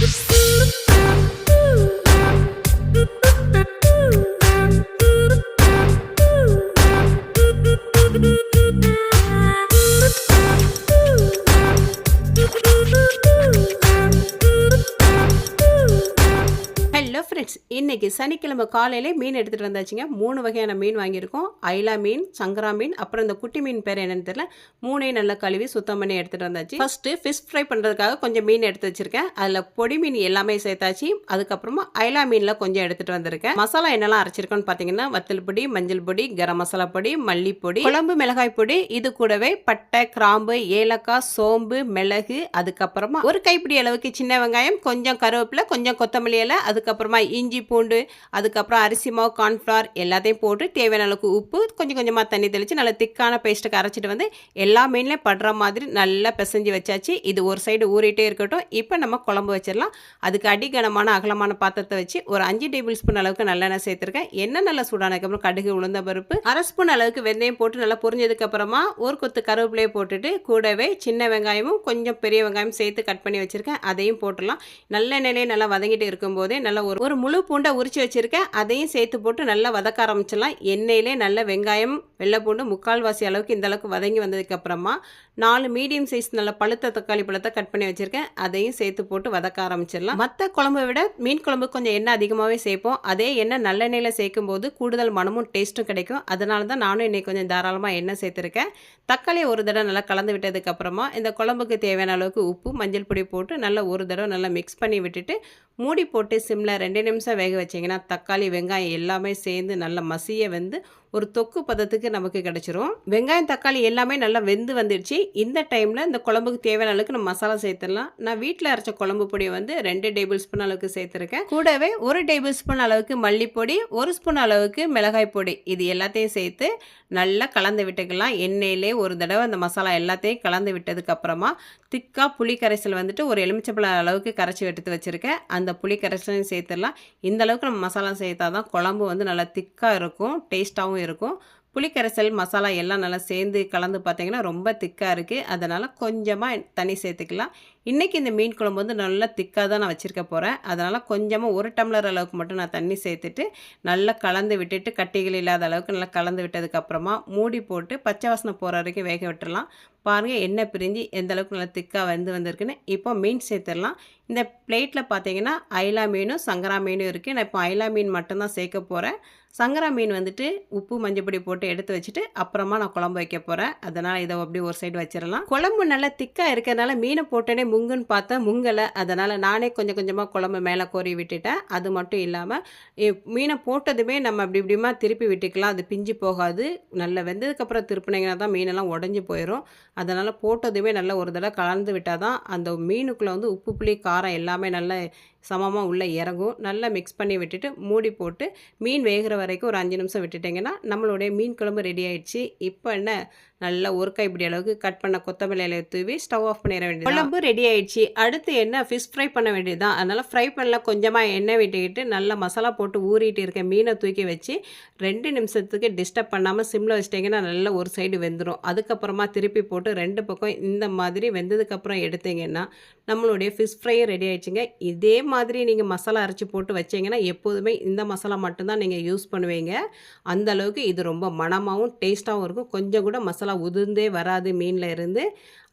Oops. Hello friends இன்னைக்கு சனிக்கிழமை காலையிலே மீன் எடுத்துகிட்டு வந்தாச்சுங்க. மூணு வகையான மீன் வாங்கியிருக்கோம். ஐலா மீன் சங்கரா மீன் அப்புறம் இந்த குட்டி மீன் பேர் என்னென்னு தெரியல. மூணையும் நல்லா கழுவி சுத்தம் பண்ணி எடுத்துகிட்டு வந்தாச்சு. ஃபஸ்ட்டு ஃபிஷ் ஃப்ரை பண்ணுறதுக்காக கொஞ்சம் மீன் எடுத்து வச்சுருக்கேன். அதில் பொடி மீன் எல்லாமே சேர்த்தாச்சு. அதுக்கப்புறமா ஐலா மீனில் கொஞ்சம் எடுத்துகிட்டு வந்திருக்கேன். மசாலா என்னெல்லாம் அரைச்சிருக்கோன்னு பார்த்தீங்கன்னா வத்தல் பொடி மஞ்சள் பொடி கரம் மசாலா பொடி மல்லிப்பொடி குழம்பு மிளகாய் பொடி இது கூடவே பட்டை கிராம்பு ஏலக்காய் சோம்பு மிளகு அதுக்கப்புறமா ஒரு கைப்பிடி அளவுக்கு சின்ன வெங்காயம் கொஞ்சம் கருவேப்பிலை கொஞ்சம் கொத்தமல்லி இலை அதுக்கப்புறம் இஞ்சி பூண்டு அதுக்கப்புறம் அரிசி மாவு கார்ன்ஃப்ளவர் எல்லாத்தையும் போட்டு தேவையான அளவுக்கு உப்பு கொஞ்சம் கொஞ்சமாக தண்ணி தெளித்து நல்லா திக்கான பேஸ்ட்டுக்கு அரைச்சிட்டு வந்து எல்லா மீன்லேயும் படுற மாதிரி நல்லா பிசைஞ்சு வச்சாச்சு. இது ஒரு சைடு ஊறிட்டே இருக்கட்டும். இப்போ நம்ம குழம்பு வச்சிடலாம். அதுக்கு அடிகனமான அகலமான பாத்திரத்தை வச்சு ஒரு அஞ்சு டேபிள் ஸ்பூன் அளவுக்கு நல்லெண்ணெய் சேர்த்துருக்கேன். எண்ணெய் நல்லா சூடானதுக்கப்புறம் கடுகு உளுந்த பருப்பு அரை ஸ்பூன் அளவுக்கு வெந்தயம் போட்டு நல்லா பொரிஞ்சதுக்கப்புறமா ஒரு கொத்து கருவேப்பிலையை போட்டுட்டு கூடவே சின்ன வெங்காயமும் கொஞ்சம் பெரிய வெங்காயம் சேர்த்து கட் பண்ணி வச்சுருக்கேன். அதையும் போட்டுடலாம். நல்லெண்ணெயிலே நல்லா வதங்கிட்டு இருக்கும்போதே நல்லா ஒரு ஒரு முழு பூண்டை உரிச்சு வச்சுருக்கேன். அதையும் சேர்த்து போட்டு நல்லா வதக்க ஆரம்பிச்சிடலாம். எண்ணெயிலே நல்ல வெங்காயம் வெள்ளை பூண்டு முக்கால்வாசி அளவுக்கு இந்த அளவுக்கு வதங்கி வந்ததுக்கப்புறமா நாலு மீடியம் சைஸ் நல்ல பழுத்த தக்காளி பழத்தை கட் பண்ணி வச்சுருக்கேன். அதையும் சேர்த்து போட்டு வதக்க ஆரம்பிச்சிடலாம். மற்ற குழம்பை விட மீன் குழம்பு கொஞ்சம் எண்ணெய் அதிகமாகவே சேர்ப்போம். அதே எண்ணெய் நல்லெண்ணெயில் சேர்க்கும் போது கூடுதல் மனமும் டேஸ்ட்டும் கிடைக்கும். அதனால தான் நானும் இன்றைக்கி கொஞ்சம் தாராளமாக எண்ணெய் சேர்த்துருக்கேன். தக்காளியை ஒரு தடவை நல்லா கலந்து விட்டதுக்கப்புறமா இந்த குழம்புக்கு தேவையான அளவுக்கு உப்பு மஞ்சள் பொடி போட்டு நல்லா ஒரு தடவை நல்லா மிக்ஸ் பண்ணி விட்டுட்டு மூடி போட்டு சிம்மில் ரெண்டு நிமிஷம் வேக வச்சிங்கன்னா தக்காளி வெங்காயம் எல்லாமே சேர்ந்து நல்லா மசிய வந்து ஒரு தொக்கு பதத்துக்கு நமக்கு கிடச்சிரும். வெங்காயம் தக்காளி எல்லாமே நல்லா வெந்து வந்துடுச்சு. இந்த டைமில் இந்த குழம்புக்கு தேவையான அளவுக்கு நம்ம மசாலா சேர்த்துடலாம். நான் வீட்டில் அரைச்ச குழம்பு பொடியை வந்து ரெண்டு டேபிள் ஸ்பூன் அளவுக்கு சேர்த்துருக்கேன். கூடவே ஒரு டேபிள் ஸ்பூன் அளவுக்கு மல்லிப்பொடி ஒரு ஸ்பூன் அளவுக்கு மிளகாய் பொடி. இது எல்லாத்தையும் சேர்த்து நல்லா கலந்து விட்டுக்கலாம். எண்ணெயிலே ஒரு தடவை அந்த மசாலா எல்லாத்தையும் கலந்து விட்டதுக்கப்புறமா திக்காக புளி கரைசல் வந்துட்டு ஒரு எலுமிச்சப்பழ அளவுக்கு கரைச்சி எடுத்து வச்சுருக்கேன். அந்த புளி கரைசலையும் சேர்த்துடலாம். இந்த அளவுக்கு நம்ம மசாலா சேர்த்தா தான் குழம்பு வந்து நல்லா திக்காக இருக்கும். டேஸ்ட்டாகவும் இருக்கும். புளிக்கரைசல் மசாலா எல்லாம் நல்லா சேர்ந்து கலந்து பார்த்தீங்கன்னா ரொம்ப திக்காக இருக்குது அதனால் கொஞ்சமாக தண்ணி சேர்த்துக்கலாம். இன்றைக்கி இந்த மீன் குழம்பு வந்து நல்லா திக்காக தான் நான் வச்சுருக்க போகிறேன் அதனால் கொஞ்சமாக ஒரு டம்ளர் அளவுக்கு மட்டும் நான் தண்ணி சேர்த்துட்டு நல்லா கலந்து விட்டுட்டு கட்டிகள் இல்லாத அளவுக்கு நல்லா கலந்து விட்டதுக்கப்புறமா மூடி போட்டு பச்சை வாசனை போகிற வரைக்கும் வேக விட்டுடலாம் பாருங்கள் எண்ணெய் பிரிஞ்சு எந்த அளவுக்கு நல்லா திக்காக வந்து வந்திருக்குன்னு. இப்போ மீன் சேர்த்துடலாம். இந்த பிளேட்டில் பார்த்தீங்கன்னா ஐலா மீனும் சங்கரா மீனும் இருக்குது நான் இப்போ ஐலா மீன் மட்டும்தான் சேர்க்க போகிறேன் சங்கரா மீன் வந்துட்டு உப்பு மஞ்சப்பொடி போட்டு எடுத்து வச்சுட்டு அப்புறமா நான் குழம்பு வைக்க போகிறேன் அதனால் இதை அப்படியே ஒரு சைடு வச்சிடலாம். குழம்பு நல்லா திக்காக இருக்கிறதுனால மீனை போட்டோன்னே முங்குன்னு பார்த்தா முங்கலை. அதனால் நானே கொஞ்சம் கொஞ்சமாக குழம்பு மேலே கோரி விட்டுட்டேன். அது மட்டும் இல்லாமல் மீனை போட்டதுமே நம்ம அப்படி இப்படிமா திருப்பி விட்டுக்கலாம். அது பிஞ்சு போகாது. நல்லா வெந்ததுக்கப்புறம் திருப்பினீங்கன்னா தான் மீனெல்லாம் உடஞ்சி போயிடும் அதனால் போட்டதுமே நல்லா ஒரு தடவை கலந்து விட்டால் தான் அந்த மீனுக்குள்ளே வந்து உப்பு புளி காரம் எல்லாமே நல்லா சமமாக உள்ளே இறங்கும். நல்லா மிக்ஸ் பண்ணி விட்டுட்டு மூடி போட்டு மீன் வேகிற வரைக்கும் ஒரு அஞ்சு நிமிஷம் விட்டுட்டிங்கன்னா நம்மளுடைய மீன் குழம்பு ரெடி ஆயிடுச்சு. இப்போ என்ன? நல்லா ஒரு கைப்பிடி அளவுக்கு கட் பண்ண கொத்தமல்லி தூவி ஸ்டவ் ஆஃப் பண்ணிட வேண்டியது குழம்பு ரெடி ஆயிடுச்சு. அடுத்து என்ன? ஃபிஷ் ஃப்ரை பண்ண வேண்டியது தான் அதனால் ஃப்ரை பண்ணல. கொஞ்சமாக எண்ணெய் விட்டுக்கிட்டு நல்லா மசாலா போட்டு ஊறிட்டு இருக்க மீனை தூக்கி வச்சு ரெண்டு நிமிஷத்துக்கு டிஸ்டர்ப் பண்ணாமல் சிம்மில் வச்சிட்டிங்கன்னா நல்லா ஒரு சைடு வெந்துடும் அதுக்கப்புறமா திருப்பி போட்டு ரெண்டு பக்கம் இந்த மாதிரி வெந்ததுக்கப்புறம் எடுத்தீங்கன்னா நம்மளுடைய ஃபிஷ் ஃப்ரையும் ரெடி ஆயிடுச்சுங்க. இதே மாதிரி நீங்கள் மசாலா அரைச்சி போட்டு வச்சிங்கன்னா எப்போதுமே இந்த மசாலா மட்டும்தான் நீங்கள் யூஸ் பண்ணுவீங்க. அந்த அளவுக்கு இது ரொம்ப மணமாகவும் டேஸ்ட்டாகவும் இருக்கும். கொஞ்சம் கூட மசாலா உதிர்ந்தே வராது மீனில் இருந்து.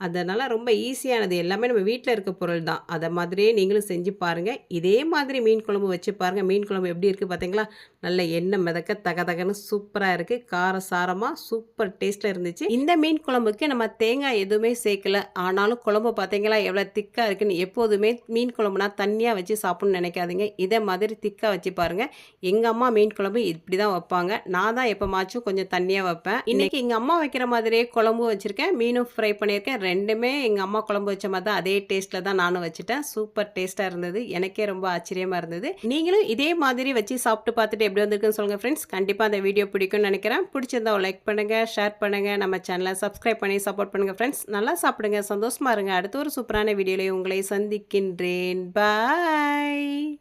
அதனால் ரொம்ப ஈஸியானது எல்லாமே நம்ம வீட்டில் இருக்க பொருள் தான். அதை மாதிரியே நீங்களும் செஞ்சு பாருங்கள் இதே மாதிரி மீன் குழம்பு வச்சு பாருங்கள் மீன் குழம்பு எப்படி இருக்குது பார்த்தீங்களா நல்ல எண்ணெய் மிதக்க தகதகன்னு சூப்பராக இருக்குது கார சாரமாக சூப்பர் டேஸ்ட்டில் இருந்துச்சு. இந்த மீன் குழம்புக்கு நம்ம தேங்காய் எதுவுமே சேர்க்கல. ஆனாலும் குழம்பு பார்த்தீங்களா எவ்வளோ திக்காக இருக்குன்னு எப்போதுமே மீன் குழம்புனா தண்ணியாக வச்சு சாப்பிட்ணுன்னு நினைக்காதீங்க. இதே மாதிரி திக்காக வச்சு பாருங்கள் எங்கள் அம்மா மீன் குழம்பு இப்படி தான் வைப்பாங்க. நான் தான் எப்போமாச்சும் கொஞ்சம் தண்ணியாக வைப்பேன். இன்றைக்கி எங்கள் அம்மா வைக்கிற மாதிரியே குழம்பு வச்சுருக்கேன். மீனும் ஃப்ரை பண்ணியிருக்கேன். ரெண்டுமே எங்கள் அம்மா குழம்பு வச்ச மாதிரி தான். அதே டேஸ்ட்டில் தான் நானும் வச்சுட்டேன். சூப்பர் டேஸ்ட்டாக இருந்தது. எனக்கே ரொம்ப ஆச்சரியமாக இருந்தது. நீங்களும் இதே மாதிரி வச்சு சாப்பிட்டு பார்த்துட்டு எப்படி வந்திருக்குன்னு சொல்லுங்கள் ஃப்ரெண்ட்ஸ் கண்டிப்பாக அந்த வீடியோ பிடிக்கும்னு நினைக்கிறேன். பிடிச்சிருந்தா லைக் பண்ணுங்கள் ஷேர் பண்ணுங்கள் நம்ம சேனலை சப்ஸ்கிரைப் பண்ணி சப்போர்ட் பண்ணுங்கள் ஃப்ரெண்ட்ஸ் நல்லா சாப்பிடுங்க. சந்தோஷமாக இருங்க. அடுத்த ஒரு சூப்பரான வீடியோலையும் உங்களை சந்திக்கின்றேன். பாய்